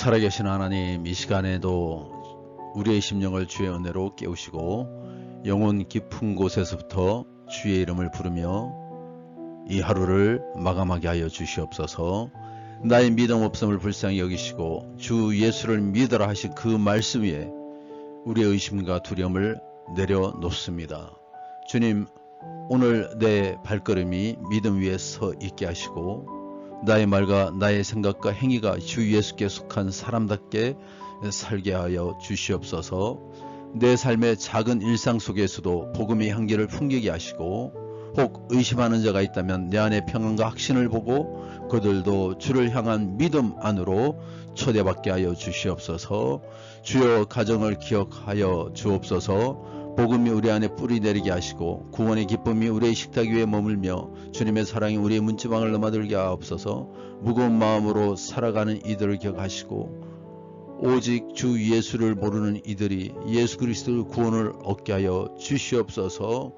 살아계신 하나님 이 시간에도 우리의 심령을 주의 은혜로 깨우시고 영혼 깊은 곳에서부터 주의 이름을 부르며 이 하루를 마감하게 하여 주시옵소서 나의 믿음 없음을 불쌍히 여기시고 주 예수를 믿으라 하신 그 말씀 위에 우리의 의심과 두려움을 내려놓습니다. 주님 오늘 내 발걸음이 믿음 위에 서 있게 하시고 나의 말과 나의 생각과 행위가 주 예수께 속한 사람답게 살게 하여 주시옵소서. 내 삶의 작은 일상 속에서도 복음의 향기를 풍기게 하시고 혹 의심하는 자가 있다면 내 안에 평안과 확신을 보고 그들도 주를 향한 믿음 안으로 초대받게 하여 주시옵소서. 주여 가정을 기억하여 주옵소서 복음이 우리 안에 뿌리 내리게 하시고 구원의 기쁨이 우리의 식탁 위에 머물며 주님의 사랑이 우리의 문지방을 넘어들게 하옵소서 무거운 마음으로 살아가는 이들을 기억하시고 오직 주 예수를 모르는 이들이 예수 그리스도의 구원을 얻게 하여 주시옵소서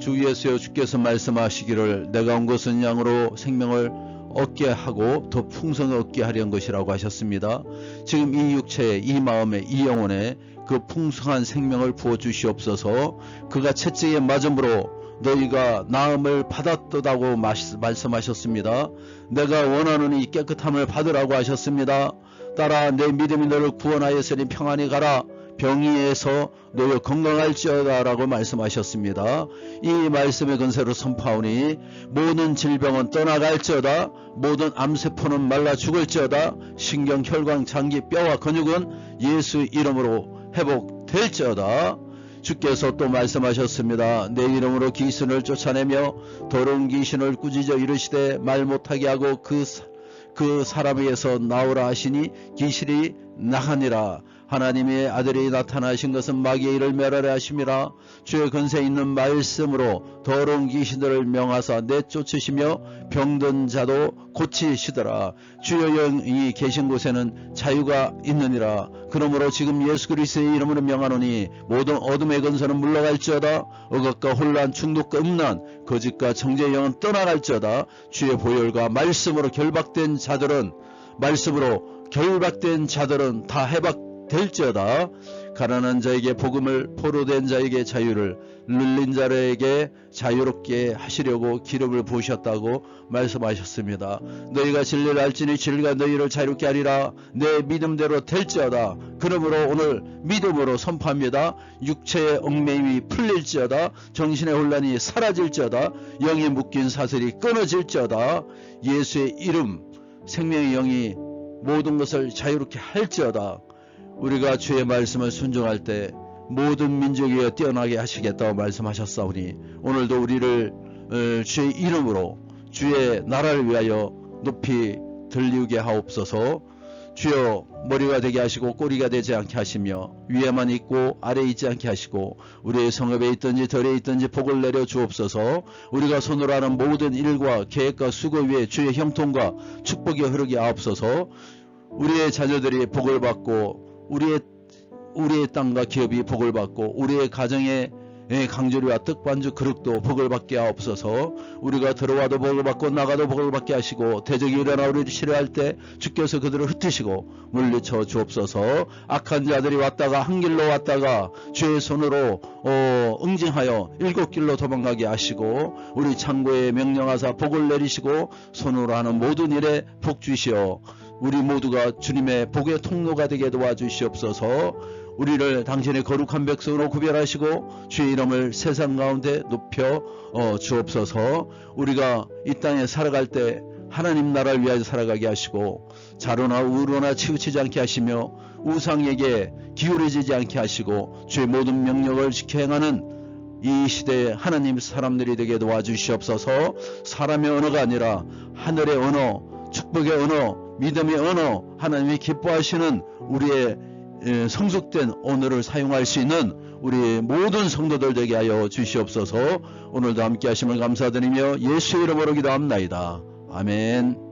주 예수여 주께서 말씀하시기를 내가 온 것은 양으로 생명을 얻게 하고 더 풍성을 얻게 하려는 것이라고 하셨습니다. 지금 이 육체에 이 마음에 이 영혼에 그 풍성한 생명을 부어 주시옵소서. 그가 채찍에 맞음으로 너희가 나음을 받았다고 말씀하셨습니다. 내가 원하는 이 깨끗함을 받으라고 하셨습니다. 따라 내 믿음이 너를 구원하였으니 평안히 가라. 병이에서 너희 건강할지어다 라고 말씀하셨습니다. 이 말씀의 근세로 선파오니 모든 질병은 떠나갈지어다 모든 암세포는 말라 죽을지어다 신경, 혈관, 장기, 뼈와 근육은 예수 이름으로 회복될지어다. 주께서 또 말씀하셨습니다. 내 이름으로 귀신을 쫓아내며 더러운 귀신을 꾸짖어 이르시되 말 못하게 하고 그, 그 사람에게서 나오라 하시니 귀신이 나가니라. 하나님의 아들이 나타나신 것은 마귀의 일을 멸하려 하심이라. 주의 근세 있는 말씀으로 더러운 귀신들을 명하사 내쫓으시며 병든 자도 고치시더라. 주의 영이 계신 곳에는 자유가 있느니라. 그러므로 지금 예수 그리스도의 이름으로 명하노니 모든 어둠의 근세는 물러갈지어다. 억압과 혼란 충독과 음란 거짓과 정죄의 영은 떠나갈지어다. 주의 보혈과 말씀으로 결박된 자들은 말씀으로 결박된 자들은 다 해박 될지어다 가난한 자에게 복음을 포로된 자에게 자유를 눌린 자에게 자유롭게 하시려고 기름을 부으셨다고 말씀하셨습니다. 너희가 진리를 알지니 진리가 너희를 자유롭게 하리라 내 믿음대로 될지어다. 그러므로 오늘 믿음으로 선포합니다. 육체의 얽매임이 풀릴지어다. 정신의 혼란이 사라질지어다. 영이 묶인 사슬이 끊어질지어다. 예수의 이름 생명의 영이 모든 것을 자유롭게 할지어다. 우리가 주의 말씀을 순종할 때 모든 민족이 뛰어나게 하시겠다고 말씀하셨사오니 오늘도 우리를 어, 주의 이름으로 주의 나라를 위하여 높이 들리게 하옵소서 주여 머리가 되게 하시고 꼬리가 되지 않게 하시며 위에만 있고 아래 있지 않게 하시고 우리의 성읍에 있든지 덜에 있든지 복을 내려 주옵소서. 우리가 손으로 하는 모든 일과 계획과 수고 위에 주의 형통과 축복이 흐르게 하옵소서. 우리의 자녀들이 복을 받고 우리의 우리의 땅과 기업이 복을 받고 우리의 가정의 강조리와 떡반주 그릇도 복을 받게 하옵소서. 우리가 들어와도 복을 받고 나가도 복을 받게 하시고 대적이 일어나 우리를 싫어할 때 주께서 그들을 흩으시고 물리쳐 주옵소서. 악한 자들이 왔다가 한 길로 왔다가 주의 손으로 어, 응징하여 일곱 길로 도망가게 하시고 우리 창고에 명령하사 복을 내리시고 손으로 하는 모든 일에 복 주시어 우리 모두가 주님의 복의 통로가 되게 도와주시옵소서. 우리를 당신의 거룩한 백성으로 구별하시고 주의 이름을 세상 가운데 높여 어, 주옵소서. 우리가 이 땅에 살아갈 때 하나님 나라를 위하여 살아가게 하시고 자로나 우로나 치우치지 않게 하시며 우상에게 기울어지지 않게 하시고 주의 모든 명령을 지켜 행하는 이 시대에 하나님 사람들이 되게 도와주시옵소서. 사람의 언어가 아니라 하늘의 언어 축복의 언어 믿음의 언어, 하나님이 기뻐하시는 우리의 성숙된 언어를 사용할 수 있는 우리 모든 성도들 되게 하여 주시옵소서 오늘도 함께 하심을 감사드리며 예수 이름으로 기도합나이다. 아멘